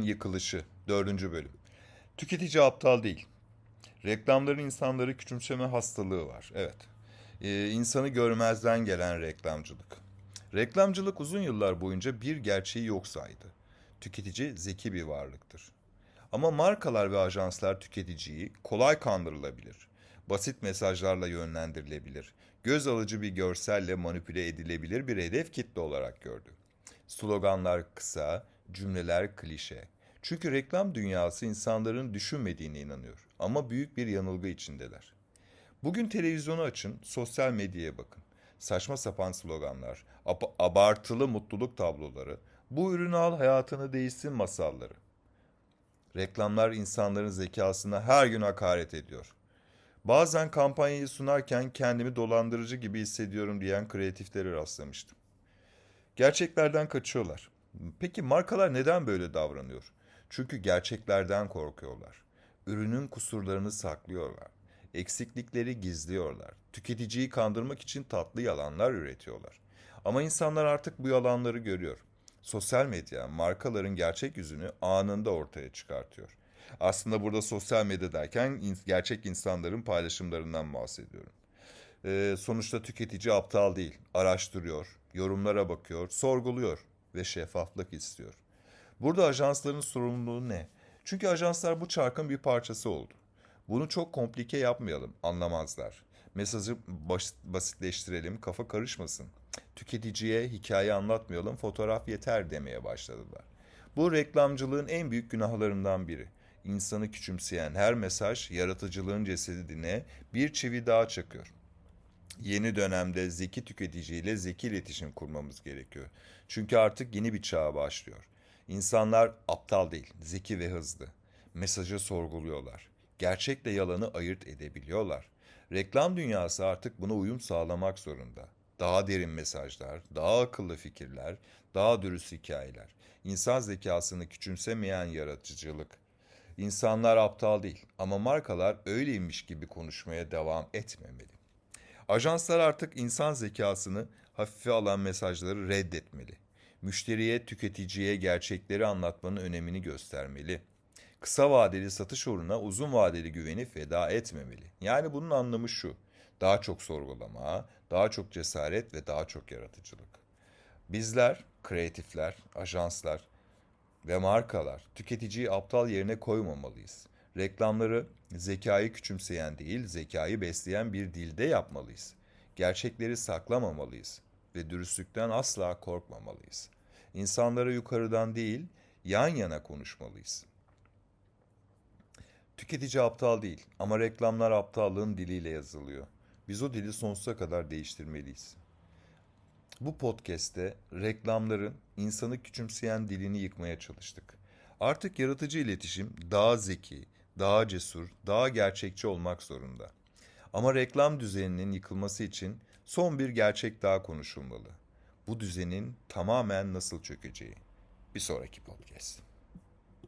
Yıkılışı 4. bölüm. Tüketici aptal değil. Reklamların insanları küçümseme hastalığı var. Evet. Ee, insanı görmezden gelen reklamcılık. Reklamcılık uzun yıllar boyunca bir gerçeği yok saydı. Tüketici zeki bir varlıktır. Ama markalar ve ajanslar tüketiciyi kolay kandırılabilir. Basit mesajlarla yönlendirilebilir. Göz alıcı bir görselle manipüle edilebilir bir hedef kitle olarak gördü. Sloganlar kısa, cümleler klişe. Çünkü reklam dünyası insanların düşünmediğine inanıyor ama büyük bir yanılgı içindeler. Bugün televizyonu açın, sosyal medyaya bakın. Saçma sapan sloganlar, ap- abartılı mutluluk tabloları, bu ürünü al hayatını değişsin masalları. Reklamlar insanların zekasına her gün hakaret ediyor. Bazen kampanyayı sunarken kendimi dolandırıcı gibi hissediyorum diyen kreatiflere rastlamıştım. Gerçeklerden kaçıyorlar. Peki markalar neden böyle davranıyor? Çünkü gerçeklerden korkuyorlar. Ürünün kusurlarını saklıyorlar. Eksiklikleri gizliyorlar. Tüketiciyi kandırmak için tatlı yalanlar üretiyorlar. Ama insanlar artık bu yalanları görüyor. Sosyal medya markaların gerçek yüzünü anında ortaya çıkartıyor. Aslında burada sosyal medya derken gerçek insanların paylaşımlarından bahsediyorum. Ee, sonuçta tüketici aptal değil. Araştırıyor, yorumlara bakıyor, sorguluyor ve şeffaflık istiyor. Burada ajansların sorumluluğu ne? Çünkü ajanslar bu çarkın bir parçası oldu. Bunu çok komplike yapmayalım, anlamazlar. Mesajı bas- basitleştirelim, kafa karışmasın. Tüketiciye hikaye anlatmayalım, fotoğraf yeter demeye başladılar. Bu reklamcılığın en büyük günahlarından biri. İnsanı küçümseyen her mesaj yaratıcılığın cesedine bir çivi daha çakıyor. Yeni dönemde zeki tüketiciyle zeki iletişim kurmamız gerekiyor. Çünkü artık yeni bir çağa başlıyor. İnsanlar aptal değil, zeki ve hızlı. Mesajı sorguluyorlar. Gerçekle yalanı ayırt edebiliyorlar. Reklam dünyası artık buna uyum sağlamak zorunda. Daha derin mesajlar, daha akıllı fikirler, daha dürüst hikayeler. İnsan zekasını küçümsemeyen yaratıcılık. İnsanlar aptal değil ama markalar öyleymiş gibi konuşmaya devam etmemeli. Ajanslar artık insan zekasını hafife alan mesajları reddetmeli. Müşteriye, tüketiciye gerçekleri anlatmanın önemini göstermeli. Kısa vadeli satış uğruna uzun vadeli güveni feda etmemeli. Yani bunun anlamı şu. Daha çok sorgulama, daha çok cesaret ve daha çok yaratıcılık. Bizler, kreatifler, ajanslar ve markalar tüketiciyi aptal yerine koymamalıyız. Reklamları zekayı küçümseyen değil, zekayı besleyen bir dilde yapmalıyız. Gerçekleri saklamamalıyız ve dürüstlükten asla korkmamalıyız. İnsanlara yukarıdan değil, yan yana konuşmalıyız. Tüketici aptal değil ama reklamlar aptallığın diliyle yazılıyor. Biz o dili sonsuza kadar değiştirmeliyiz. Bu podcast'te reklamların insanı küçümseyen dilini yıkmaya çalıştık. Artık yaratıcı iletişim daha zeki, daha cesur, daha gerçekçi olmak zorunda. Ama reklam düzeninin yıkılması için son bir gerçek daha konuşulmalı. Bu düzenin tamamen nasıl çökeceği. Bir sonraki podcast.